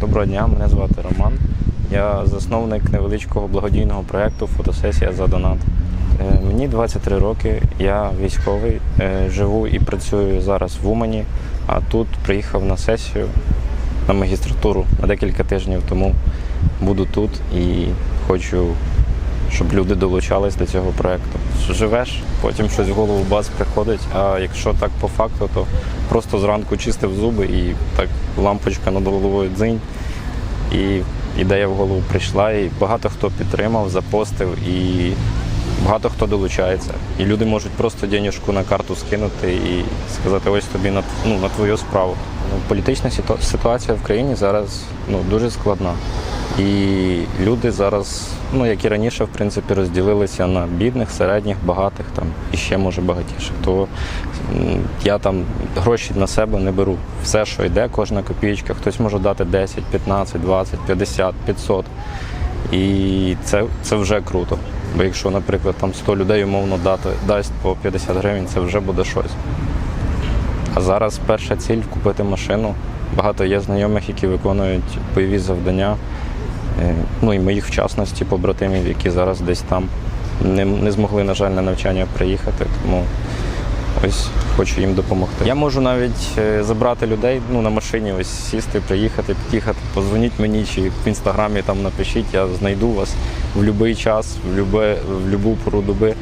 Доброго дня, мене звати Роман. Я засновник невеличкого благодійного проєкту Фотосесія за донат. Е, Мені 23 роки, я військовий, е, живу і працюю зараз в Умані, а тут приїхав на сесію на магістратуру на декілька тижнів тому буду тут і хочу, щоб люди долучались до цього проєкту. Живеш, потім щось в голову бац приходить, а якщо так по факту, то просто зранку чистив зуби і так лампочка над головою дзинь. І ідея в голову прийшла, і багато хто підтримав, запостив, і багато хто долучається. І люди можуть просто денежку на карту скинути і сказати, ось тобі на, ну, на твою справу. Ну, політична ситуація в країні зараз ну, дуже складна. І люди зараз, ну як і раніше, в принципі, розділилися на бідних, середніх, багатих там і ще може багатіших. То я там гроші на себе не беру. Все, що йде, кожна копійка, хтось може дати 10, 15, 20, 50, 500. І це, це вже круто. Бо якщо, наприклад, там 100 людей умовно дати, дасть по 50 гривень, це вже буде щось. А зараз перша ціль купити машину. Багато є знайомих, які виконують бойові завдання. Е, Ну і моїх в частності побратимів, які зараз десь там не, не змогли, на жаль, на навчання приїхати. Тому ось хочу їм допомогти. Я можу навіть е, забрати людей ну, на машині, ось сісти, приїхати, під'їхати, позвоніть мені чи в інстаграмі там напишіть, я знайду вас в будь-який час, в любе, в будь-яку пору доби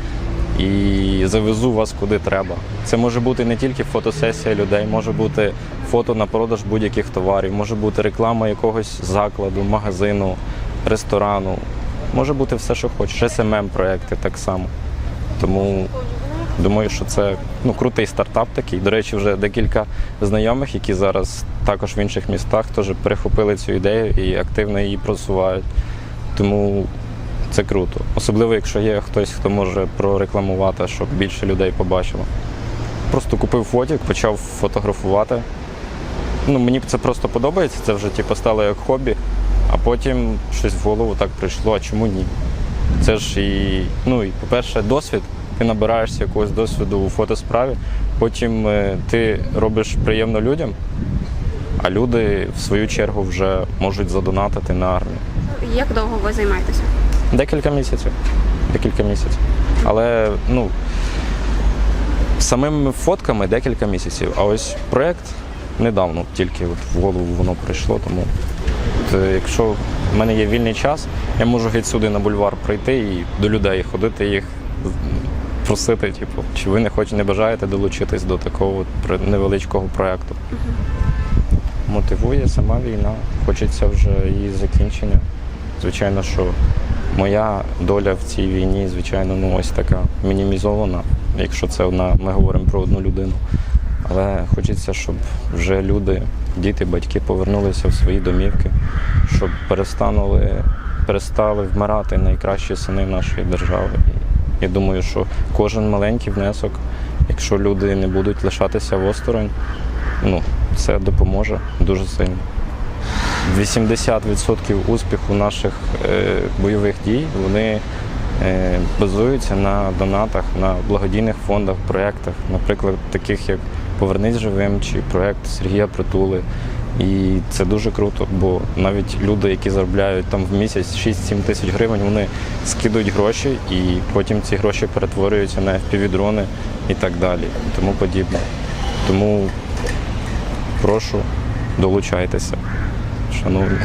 і завезу вас куди треба. Це може бути не тільки фотосесія людей, може бути фото на продаж будь-яких товарів, може бути реклама якогось закладу, магазину, ресторану. Може бути все, що хочеш. СММ проекти так само. Тому думаю, що це ну, крутий стартап такий. До речі, вже декілька знайомих, які зараз також в інших містах теж перехопили цю ідею і активно її просувають. Тому це круто. Особливо, якщо є хтось, хто може прорекламувати, щоб більше людей побачило. Просто купив фотік, почав фотографувати. Ну, мені це просто подобається, це вже типу, стало як хобі, а потім щось в голову так прийшло, а чому ні? Це ж і, ну, і по-перше, досвід. Ти набираєшся якогось досвіду у фотосправі, потім е, ти робиш приємно людям, а люди в свою чергу вже можуть задонатити на армію. Як довго ви займаєтеся? Декілька місяців. Декілька місяців. Але ну, самими фотками декілька місяців. А ось проєкт недавно тільки от в голову воно прийшло. Тому от, е, якщо в мене є вільний час, я можу геть сюди на бульвар прийти і до людей ходити їх. Просити, типу, чи ви не хочете, не бажаєте долучитись до такого невеличкого проєкту. Мотивує сама війна, хочеться вже її закінчення. Звичайно, що моя доля в цій війні, звичайно, ну ось така мінімізована, якщо це одна, ми говоримо про одну людину. Але хочеться, щоб вже люди, діти, батьки повернулися в свої домівки, щоб перестанули, перестали вмирати найкращі сини нашої держави. Я думаю, що кожен маленький внесок, якщо люди не будуть лишатися осторонь, ну, це допоможе дуже сильно. 80% успіху наших е, бойових дій вони базуються на донатах, на благодійних фондах, проєктах, наприклад, таких як Повернись живим чи проєкт Сергія Притули. І це дуже круто, бо навіть люди, які заробляють там в місяць 6-7 тисяч гривень, вони скидують гроші і потім ці гроші перетворюються на FPV-дрони і так далі, і тому подібне. Тому прошу, долучайтеся, шановні.